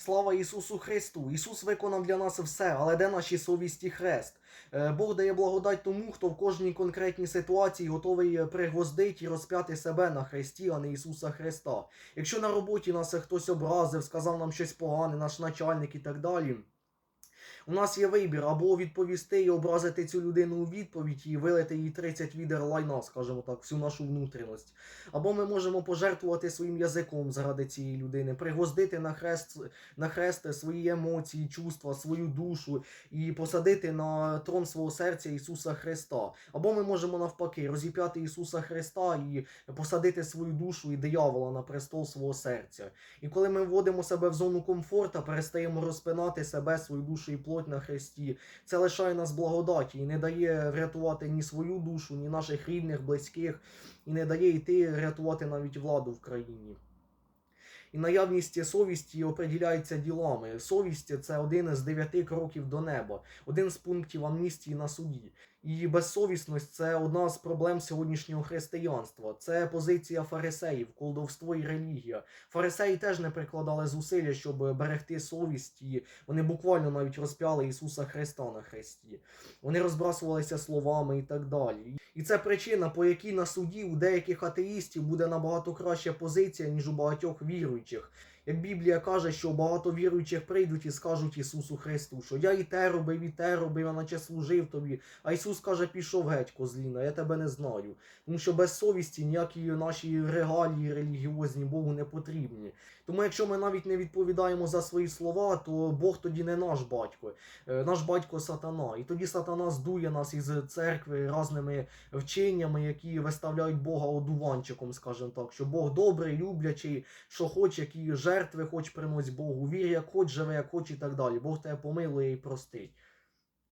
Слава Ісусу Христу! Ісус виконав для нас все, але де наші совісті хрест? Е, Бог дає благодать тому, хто в кожній конкретній ситуації готовий е, пригвоздити і розп'яти себе на хресті, а не Ісуса Христа. Якщо на роботі нас хтось образив, сказав нам щось погане, наш начальник і так далі. У нас є вибір або відповісти і образити цю людину у відповідь і вилити їй 30 відер лайна, скажімо так, всю нашу внутрішність. Або ми можемо пожертвувати своїм язиком заради цієї людини, пригвоздити на хрест, на хрест свої емоції, чувства, свою душу і посадити на трон свого серця Ісуса Христа. Або ми можемо навпаки розіп'яти Ісуса Христа і посадити свою душу і диявола на престол свого серця. І коли ми вводимо себе в зону комфорта, перестаємо розпинати себе, свою душу і плоть на Христі. це лишає нас благодаті і не дає врятувати ні свою душу, ні наших рідних, близьких, і не дає йти рятувати навіть владу в країні. І наявність совісті определяється ділами. Совість це один з дев'яти кроків до неба, один з пунктів амністії на суді. І безсовісність це одна з проблем сьогоднішнього християнства. Це позиція фарисеїв, колдовство і релігія. Фарисеї теж не прикладали зусилля, щоб берегти совість, і вони буквально навіть розп'яли Ісуса Христа на хресті. Вони розбрасувалися словами і так далі. І це причина, по якій на суді у деяких атеїстів буде набагато краща позиція, ніж у багатьох віруючих. Біблія каже, що багато віруючих прийдуть і скажуть Ісусу Христу, що я і те робив, і те робив, я наче служив тобі. А Ісус каже, пішов геть, козліна, я тебе не знаю. Тому що без совісті ніякі наші регалії релігіозні Богу не потрібні. Тому якщо ми навіть не відповідаємо за свої слова, то Бог тоді не наш батько, Е, наш батько сатана. І тоді сатана здує нас із церкви разними вченнями, які виставляють Бога одуванчиком, скажімо так, що Бог добрий, люблячий, що хоч, які жертви хоч приносить Богу, вір як хоч, живе як хоч і так далі. Бог тебе помилує і простить.